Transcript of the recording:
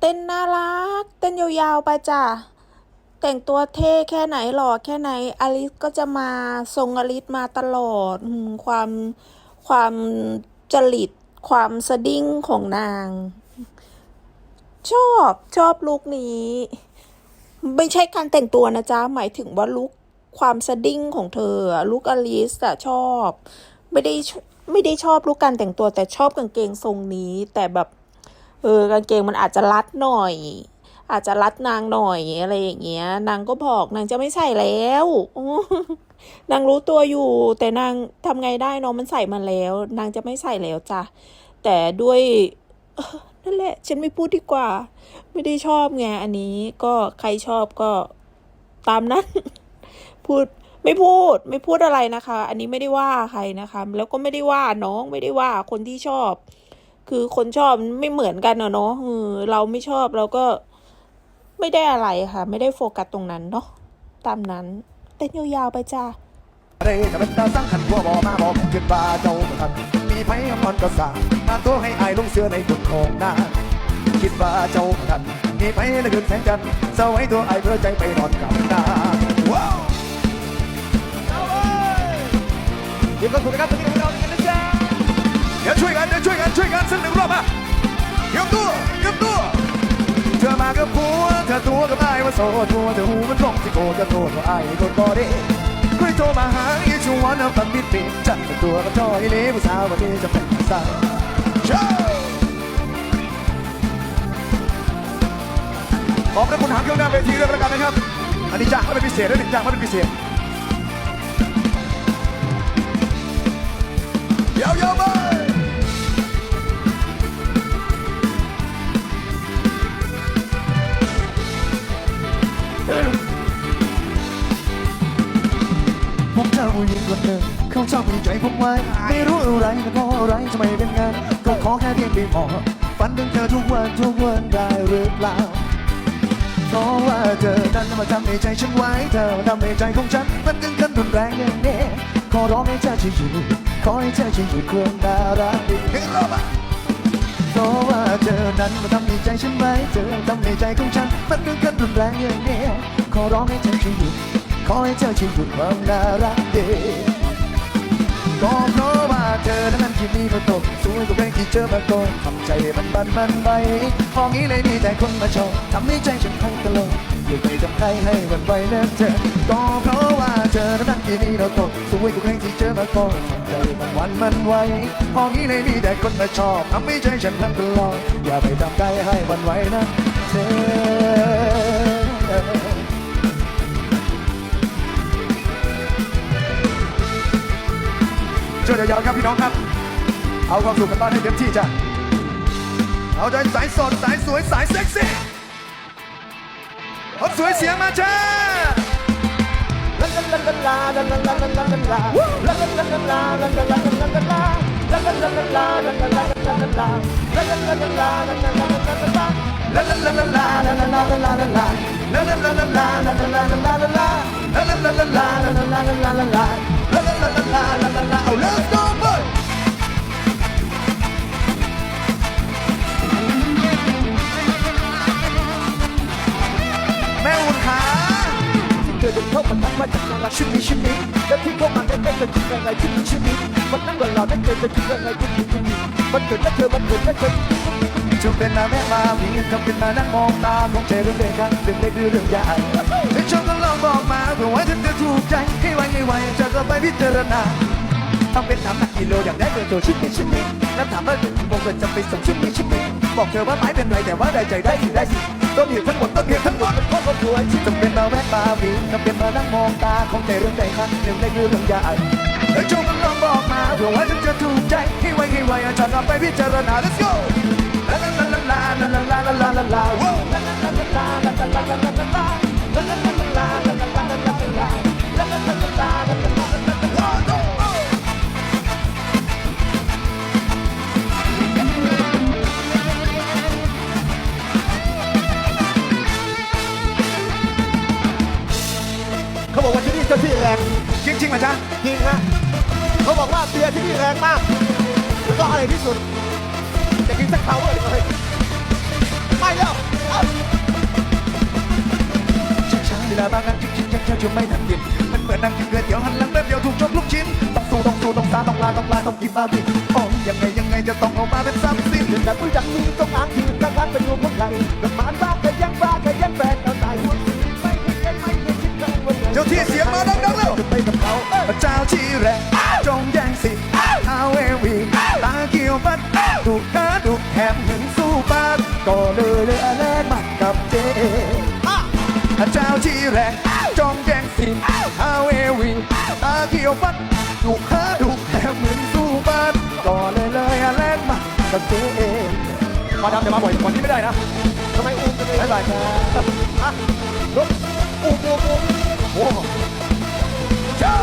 เต้นน่ารัก เต้นยาวๆไปจ้ะแต่งตัวเท่แค่ไหนหล่อแค่ไหนอลิสก็จะมาทรงอลิสมาตลอดความความจริตความสดิ้งของนาง ชอบชอบลุคนี้ ไม่ใช่การแต่งตัวนะจ๊ะ หมายถึงว่าลุกความสดิ้งของเธอลุคอลิสอะชอบ ไม่ได้ไม่ได้ชอบลุกการแต่งตัวแต่ชอบกางเกงทรงนี้ แต่แบบ เออกางเกงมันอาจจะรัดหน่อย อาจจะรัดนางหน่อยอะไรอย่างเงี้ย นางก็บอกนางจะไม่ใส่แล้วนางรู้ตัวอยู่ แต่นางทำไงได้น้องมันใส่มาแล้ว นางจะไม่ใส่แล้วจ้ะแต่ด้วยนั่นแหละ ฉันไม่พูดดีกว่า ไม่ได้ชอบไงอันนี้ก็ใครชอบก็ตามนั้น พูดไม่พูดไม่พูดอะไรนะคะ อันนี้ไม่ได้ว่าใครนะคะ แล้วก็ไม่ได้ว่าน้องไม่ได้ว่าคนที่ชอบ คือคนชอบไม่เหมือนกันเนาะเราไม่ชอบเราก็ไม่ได้อะไรค่ะ ไม่ได้โฟกัสตรงนั้นเนาะตามนั้น เต้นยาวๆไปจ้าเร่จเป็นตาสังขันว่าบอมาบอกขึ้บาเจ้าทันมีไพ่ออนกระสามาตัวให้อายลงเสือในกุดของนาคิดว่าเจ้าทันมีไพ่ในคืนแสงจันทร์เจ้าตัวอายเพื่อใจไปนอนกับนาว้าวเดี๋ยวก็ถูกนะครับ เดี๋ยวช่วยกันเดี๋ยวช่วยกันช่วยกันสักหนึ่งรอบอะเกือบตัวเกือบตัวเธอมากับผัเธอตัวกับนายว่าโสดเธอหูมันตรงที่โกรธกัโกรธว่าไอ้คนก็ดีใครโทรมาหาอีชวนเอาตัดมิดปิดจัดตัวกับจอยนี้ผู้สาววันนี้จะเป็นสาวโชว์ขอบพระคุณหางเครื่องหน้าเวทีด้วยประกันนะครับอันนี้จ้างมาเป็นพิเศษและหนึ่งจ้างมาเป็นพิเศษ ผมเจอผู้หญิงคนหนึ่เขาชอบมีใจผมไว้ไม่รู้อะไรก็เพราะอะไรทำไมเป็นงานก็ขอแค่เพียงได้มองฝันถึงเธอทุกวันทุกวันได้หรือเปล่าเพราะว่าเธอนั้นมาทำในใจฉันไว้เธอทำในใจของฉันมันกันกันรุนแรงอย่างนี้ขอร้องให้เธอช่วยอยู่ขอให้เธอช่วยอยู่เครื่องดาราดีา เพราะว่าเธอนั้นมาทำในใจฉันไหมเธอทำในใจของฉัน มันดูกันรุนแรงอย่างนี้ขอร้องให้เธอช่วยหยุดขอให้เธอช่วยหยุดความน่ารักเดก็เพราะว่าเธอนั้นที่มีประตบสวยกว่าใครที่เจอมาก่อนทำใจมันบันบันไปมองนี้เลยมีแต่คนมาชอบทำให้ใจฉันพังตลกอยู่าไปทำใครให้วันไหวนะเธอก็เพราะ ธอแล้วนั่งกินนี่เราตกสวยกูแาใครที่เจอมาก่อนใจมันวันมันไหวห้องนี้เลยมีแต่คนมาชอบทำให้ใจฉันนั้นตลอดอย่าไปทำใจให้มันไหวนะเธอเชื่วยยาวครับพี่น้องครับ เอาความสุขกันบ้อนให้เต็มที่จ้ะ เอาใจสายสดสายสวยสายเซ็กซี่เอาสวยเสียงมาจ้า Oh, let's go! มาทักมาจากงานชิ้นนี้ชิ้นนี้แล้วที่เข้ามาได้ได้จะคิดยังไงชิ้นนี้ชิ้นนี้มันนั่งกับเราได้เกิดจะคิดยังไงชิ้นนี้ชิ้นนี้มันเกิดและเธอมันเกิดและเธอจะเป็นมาแม่มาวิ่งทำเป็นมานั่งมองตาคงใจเรื่องเด็กกันเรื่องเล็กหรือเรื่องใหญ่ให้ชมก็ลองบอกมาเพื่อไว้ถ้าจะถูกใจให้ไวให้ไวจะก็ไปพิจารณาทำเป็นถามหนักกิโลอย่างได้เกิดตัวชิ้นนี้ชิ้นนี้แล้วถามว่าถึงโมงเกิดจะไปส่งชิ้นนี้ชิ้นนี้บอกเธอว่าไม่เป็นไรแต่ว่าได้ใจได้สิได้สิต้นเหตุทั้งหมดต้นเหตุทั้งหมดเป็นเพราะครอบครัวชิ้นจะเป็นมาาวิ่งทำเป็นมานั่งมองตาคงใจเรื่องใดครับเรื่องใดคือเรื่องใหญ่ให้ชมก็ลองบอกมาเพื่อว่าฉันจะถูกใจให้ไวให้ไวจะก็ไปพิจารณา let's go าที่นี่เจ้าที่แรงจริงจริงเหรอจ๊ะจริงนะเขาบอกว่าเบียร์ที่นี่แรงมากแล้วก็อะไรที่สุดจะกินสักเท้าเลยเลยไม่แล้วเวลาบางครั้งจริงๆฉันแค่จะไม่ทันกินมันเหมือนนั่งกินเกลือเดี๋ยวหันหลังเดียวถูกชกลูกชิ้นต้องสู้ต้องสู้ต้องตาต้องลาต้องลาต้องกินบาร์บีโอ้ยังไงยังไงจะต้องเอามาเป็นซ้ำสิ้นเดือดแบบผู้จักร ดดุกาดุแถมหึงสู้บาดก็เลยเลยแลกบัดกับเจเจ้าที่แรกจงแย่งสิทธิ์ฮาเววีตาเกียวบัดดุกาดุแถมหึงสู้บาดก็เลยเลยแลกบัดกับเจมาดำแต่มาบ่อยกว่านี้ไม่ได้นะทำไมอุ้มกันเลยบ๊ายบายครับอะอุ้มอุ้มอุ้มโอ้เจ้า